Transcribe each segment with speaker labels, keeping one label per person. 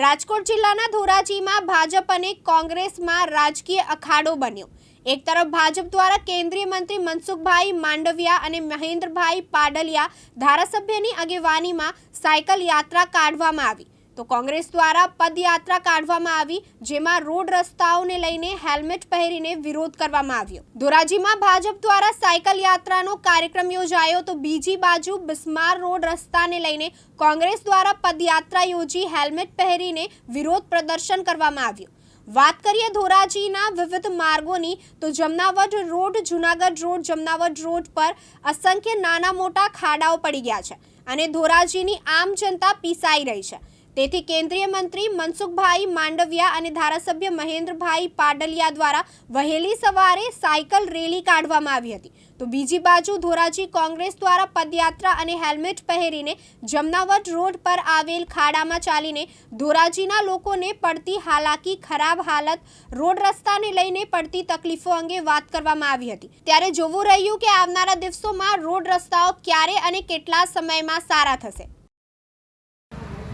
Speaker 1: રાજકોટ જિલ્લાના ધોરાજીમાં ભાજપ અને કોંગ્રેસમાં રાજકીય અખાડો બન્યો. એક તરફ ભાજપ દ્વારા કેન્દ્રીય મંત્રી મનસુખભાઈ માંડવિયા અને મહેન્દ્રભાઈ પાડલિયા ધારાસભ્યની આગેવાનીમાં સાયકલ યાત્રા કાઢવામાં આવી. તો કોંગ્રેસ દ્વારા પદયાત્રા કાઢવામાં આવી, જેમાં રોડ રસ્તાઓને લઈને હેલ્મેટ પહેરીને વિરોધ કરવામાં આવ્યો. ધોરાજીમાં ભાજપ દ્વારા સાયકલ યાત્રાનો કાર્યક્રમ યોજાયો તો બીજી બાજુ બિસ્માર રોડ રસ્તાને લઈને કોંગ્રેસ દ્વારા પદયાત્રા યોજી હેલ્મેટ પહેરીને વિરોધ પ્રદર્શન કરવામાં આવ્યું. વાત કરીએ ધોરાજીના વિવિધ માર્ગોની, તો Jamnavad road, Junagadh road, Jamnavad road પર અસંખ્ય નાના મોટા ખાડાઓ પડી ગયા છે અને ધોરાજીની આમ જનતા પીસાઈ રહી છે. તેથી કેન્દ્રીય મંત્રી મનસુખભાઈ માંડવિયા અને ધારાસભ્ય મહેન્દ્રભાઈ પાડલિયા દ્વારા વહેલી સવારે સાયકલ રેલી કાઢવામાં આવી હતી. તો બીજી બાજુ ધોરાજી કોંગ્રેસ દ્વારા પદયાત્રા અને હેલ્મેટ પહેરીને જમનાવટ રોડ પર આવેલ ખાડામાં ચાલીને ધોરાજીના લોકોને પડતી હાલાકી, ખરાબ હાલત, રોડ રસ્તાને લઈને પડતી તકલીફો અંગે વાત કરવામાં આવી હતી. ત્યારે જોવું રહ્યું કે આવનારા દિવસોમાં રોડ રસ્તાઓ ક્યારે અને કેટલા સમયમાં સારા થશે.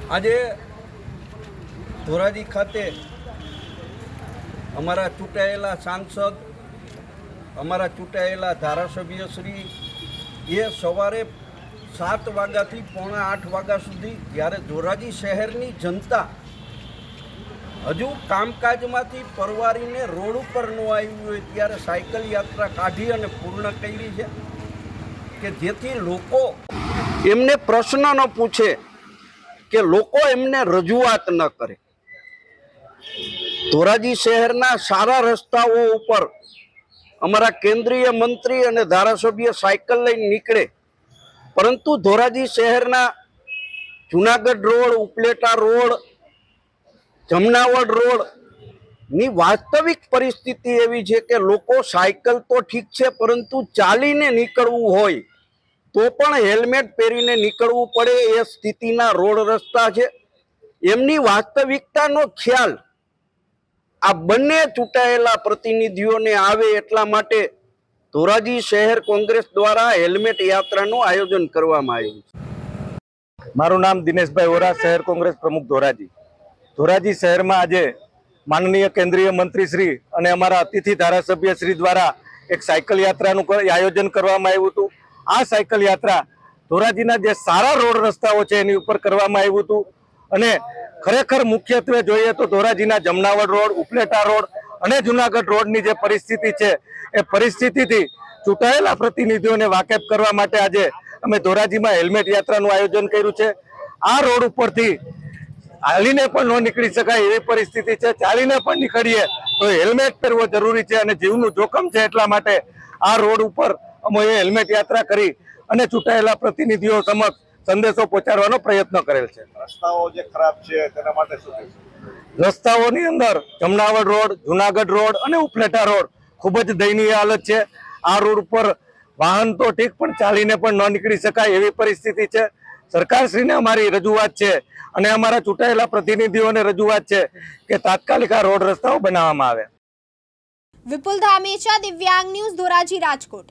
Speaker 2: આજે ધોરાજી ખાતે અમારા ચૂંટાયેલા સાંસદ, અમારા ચૂંટાયેલા ધારાસભ્ય શ્રી, એ સવારે સાત વાગ્યાથી પોણા આઠ વાગ્યા સુધી જ્યારે ધોરાજી શહેરની જનતા હજુ કામકાજમાંથી પરવારીને રોડ ઉપર ન આવ્યું હોય ત્યારે સાયકલ યાત્રા કાઢી અને પૂર્ણ કરી છે કે જેથી લોકો એમને પ્રશ્ન ન પૂછે. કે લોકો એમને રજૂઆત ન કરે. ધોરાજી શહેરના સારા રસ્તાઓ ઉપર અમારા કેન્દ્રીય મંત્રી અને ધારાસભ્ય સાયકલ લઈને નીકળે. પરંતુ ધોરાજી શહેરના જુનાગઢ રોડ, ઉપલેટા રોડ, જમનાવડ રોડની વાસ્તવિક પરિસ્થિતિ એવી છે કે લોકો સાયકલ તો ઠીક છે, પરંતુ ચાલીને નીકળવું હોય. તો પણ હેલ્મેટ પહેરીને નીકળવું પડે એ સ્થિતિના રોડ રસ્તા છે. એમની વાસ્તવિકતાનો ખ્યાલ આ બંને ચૂંટાયેલા પ્રતિનિધિઓને આવે એટલા માટે ધોરાજી શહેર કોંગ્રેસ દ્વારા હેલ્મેટ યાત્રાનું આયોજન કરવામાં આવ્યું છે.
Speaker 3: મારું નામ દિનેશભાઈ ઓરા શહેર કોંગ્રેસ પ્રમુખ ધોરાજી. ધોરાજી શહેરમાં આજે માનનીય કેન્દ્રીય મંત્રી શ્રી અને અમારા અતિથિ ધારાસભ્ય શ્રી દ્વારા એક સાયકલ યાત્રાનું આયોજન કરવામાં આવ્યું હતું. આ સાયકલ યાત્રા ધોરાજીના જે સારા રોડ રસ્તાઓ છે એની ઉપર કરવામાં આવ્યું હતું. અને ખરેખર મુખ્યત્વે જોઈએ તો ધોરાજીના જમનાવડ રોડ, ઉપલેટા રોડ અને જુનાગઢ રોડની જે પરિસ્થિતિ છે, એ પરિસ્થિતિથી ચૂંટાયેલા પ્રતિનિધિઓને વાકેફ કરવા માટે આજે અમે ધોરાજીમાં હેલ્મેટ યાત્રાનું આયોજન કર્યું છે. આ રોડ ઉપરથી હાલીને પણ ન નીકળી શકાય એવી પરિસ્થિતિ છે. ચાલીને પણ નીકળીએ તો હેલ્મેટ પહેરવો જરૂરી છે અને જીવનું જોખમ છે એટલા માટે આ રોડ ઉપર અમે હેલ્મેટ યાત્રા કરી અને ચૂંટાયેલા પ્રતિનિધિઓ સમક્ષ સંદેશો પહોંચાડવાનો પ્રયત્ન કરેલ છે.
Speaker 4: રસ્તાઓ જે ખરાબ છે તેના માટે શું
Speaker 3: રસ્તાઓની અંદર જમનાવડ રોડ જુનાગઢ રોડ અને ઉપલેટા રોડ ખૂબ જ દયનીય હાલત છે. આ રોડ ઉપર વાહન તો ઠીક પણ ચાલીને પણ ન નીકળી શકાય એવી પરિસ્થિતિ છે. સરકારશ્રીને અમારી રજૂઆત છે અને અમારા ચૂંટાયેલા પ્રતિનિધિઓને રજૂઆત છે કે તાત્કાલિક આ રોડ રસ્તાઓ બનાવવામાં આવે.
Speaker 1: વિપુલ ધામેચા દિવ્યાંગ ન્યૂઝ ધોરાજી રાજકોટ.